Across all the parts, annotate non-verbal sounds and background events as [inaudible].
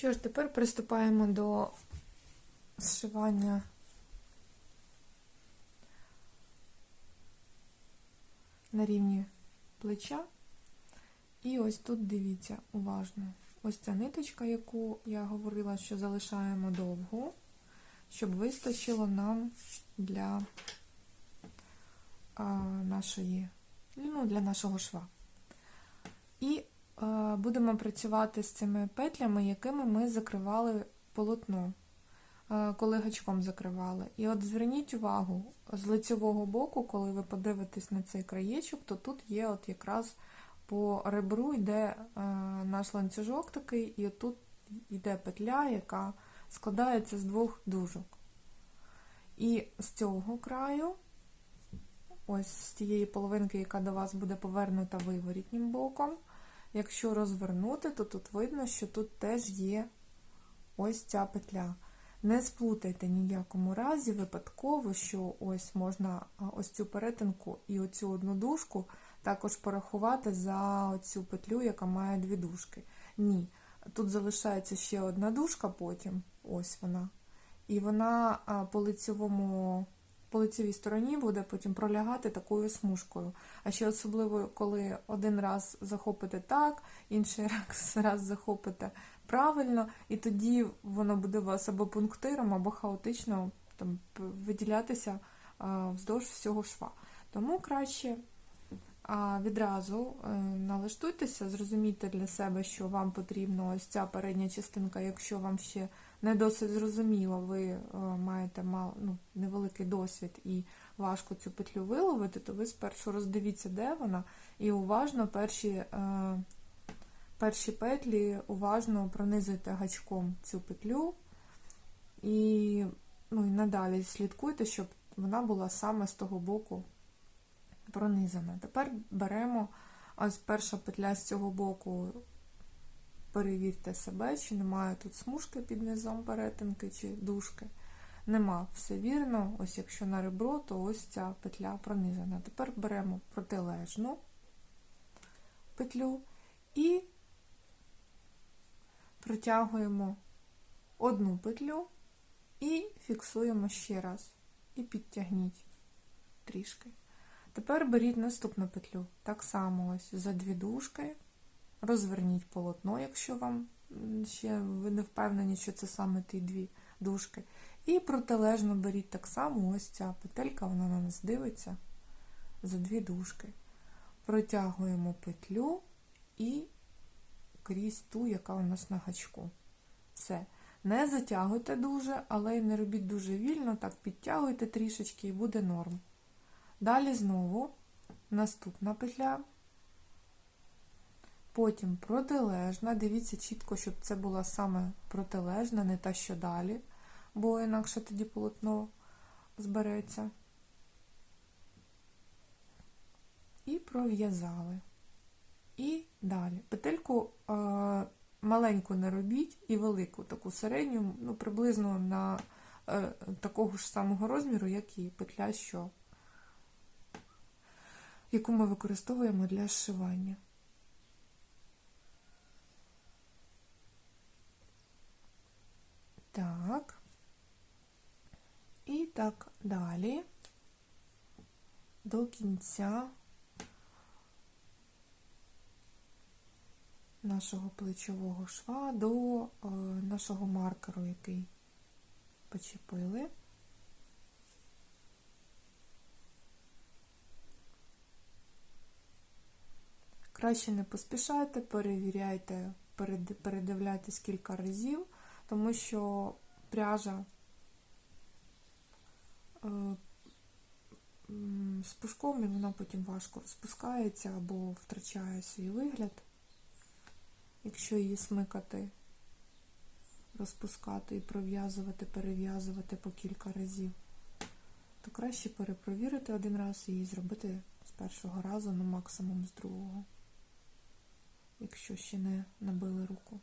Що ж, тепер приступаємо до зшивання на рівні плеча. І ось тут дивіться уважно. Ось ця ниточка, яку я говорила, що залишаємо довгу, щоб вистачило нам для а, нашої, ну, для нашого шва. І будемо працювати з цими петлями, якими ми закривали полотно, коли гачком закривали. І от зверніть увагу, з лицевого боку, коли ви подивитесь на цей краєчок, то тут є от якраз по ребру йде е, наш ланцюжок такий, і тут йде петля, яка складається з двох дужок. І з цього краю, ось з тієї половинки, яка до вас буде повернута виворітнім боком, якщо розвернути, то тут видно, що тут теж є ось ця петля. Не сплутайте ні в якому разі випадково, що ось можна ось цю перетинку і оцю одну дужку також порахувати за цю петлю, яка має дві дужки. Ні. Тут залишається ще одна дужка потім, ось вона. І вона по лицевому, по лицевій стороні буде потім пролягати такою смужкою. А ще особливо, коли один раз захопите так, інший [laughs] раз, раз захопите правильно, і тоді воно буде у вас або пунктиром, або хаотично там, виділятися вздовж всього шва. Тому краще а відразу е, налаштуйтеся, зрозумійте для себе, що вам потрібна ось ця передня частинка, якщо вам ще не досить зрозуміло, ви е, маєте мал, ну, невеликий досвід і важко цю петлю виловити, то ви спершу роздивіться, де вона, і уважно перші е, перші петлі уважно пронизуйте гачком цю петлю, і, ну, і надалі слідкуйте, щоб вона була саме з того боку пронизана. Тепер беремо ось перша петля з цього боку, перевірте себе, чи немає тут смужки під низом перетинки чи дужки. Нема, все вірно, ось якщо на ребро, то ось ця петля пронизана. Тепер беремо протилежну петлю і протягуємо одну петлю і фіксуємо ще раз. І підтягніть трішки. Тепер беріть наступну петлю. Так само ось за дві дужки, розверніть полотно, якщо вам ще ви не впевнені, що це саме ті дві дужки. І протилежно беріть так само ось ця петелька, вона на нас дивиться за дві дужки. Протягуємо петлю і крізь ту, яка у нас на гачку. Все. Не затягуйте дуже, але й не робіть дуже вільно, так підтягуйте трішечки і буде норм. Далі знову наступна петля, потім протилежна. Дивіться чітко, щоб це була саме протилежна, не та, що далі, бо інакше тоді полотно збереться. І пров'язали. І далі. Петельку е, маленьку не робіть і велику, таку середню, ну, приблизно на е, такого ж самого розміру, як і петля, що яку ми використовуємо для зшивання. Так, і так далі до кінця нашого плечового шва до е, нашого маркеру, який почепили. Краще не поспішайте, перевіряйте, передивляйтесь кілька разів, тому що пряжа з пушком і вона потім важко розпускається або втрачає свій вигляд, якщо її смикати, розпускати і пров'язувати, перев'язувати по кілька разів, то краще перепровірити один раз і зробити з першого разу, ну максимум з другого якщо ще не набили руку.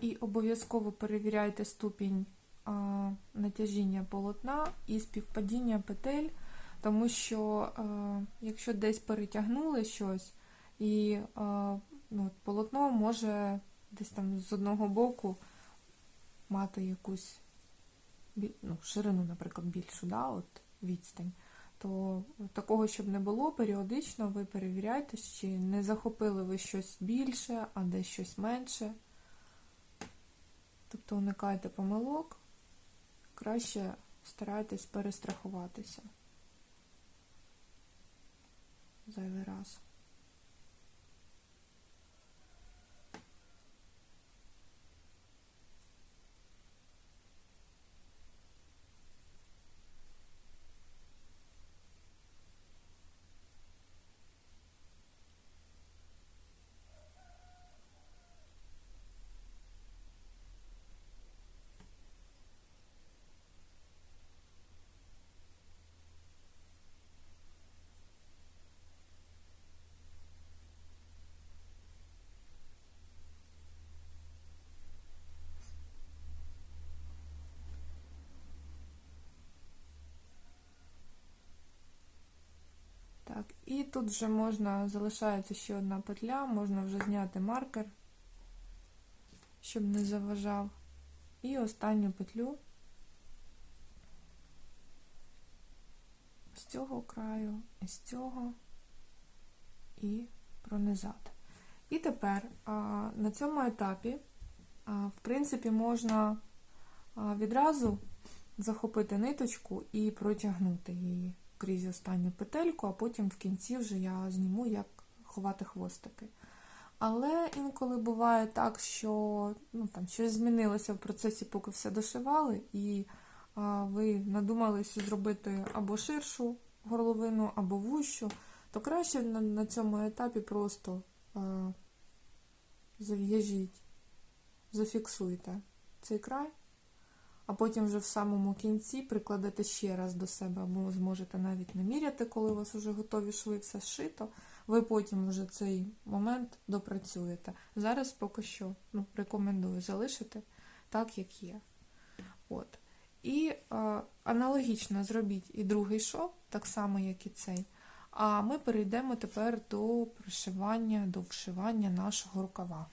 І обов'язково перевіряйте ступінь натяжіння полотна і співпадіння петель, тому що якщо десь перетягнули щось, і ну, полотно може десь там з одного боку мати якусь ну, ширину, наприклад, більшу, да, от відстань, то такого, щоб не було, періодично ви перевіряйте, чи не захопили ви щось більше, а десь щось менше. Тобто уникайте помилок, краще старайтесь перестрахуватися зайвий раз. Так, і тут вже можна, залишається ще одна петля, можна вже зняти маркер, щоб не заважав. І останню петлю з цього краю, і з цього, і пронизати. І тепер на цьому етапі, в принципі, можна відразу захопити ниточку і протягнути її крізь останню петельку, а потім в кінці вже я зніму, як ховати хвостики. Але інколи буває так, що ну, там, щось змінилося в процесі, поки все дошивали, і а, ви надумалися зробити або ширшу горловину, або вущу, то краще на, на цьому етапі просто а, зав'яжіть, зафіксуйте цей край а потім вже в самому кінці прикладете ще раз до себе, або зможете навіть наміряти, коли у вас вже готові шви, все зшито. Ви потім вже цей момент допрацюєте. Зараз поки що ну, рекомендую залишити так, як є. От. І е, аналогічно зробіть і другий шов, так само, як і цей. А ми перейдемо тепер до пришивання, до вшивання нашого рукава.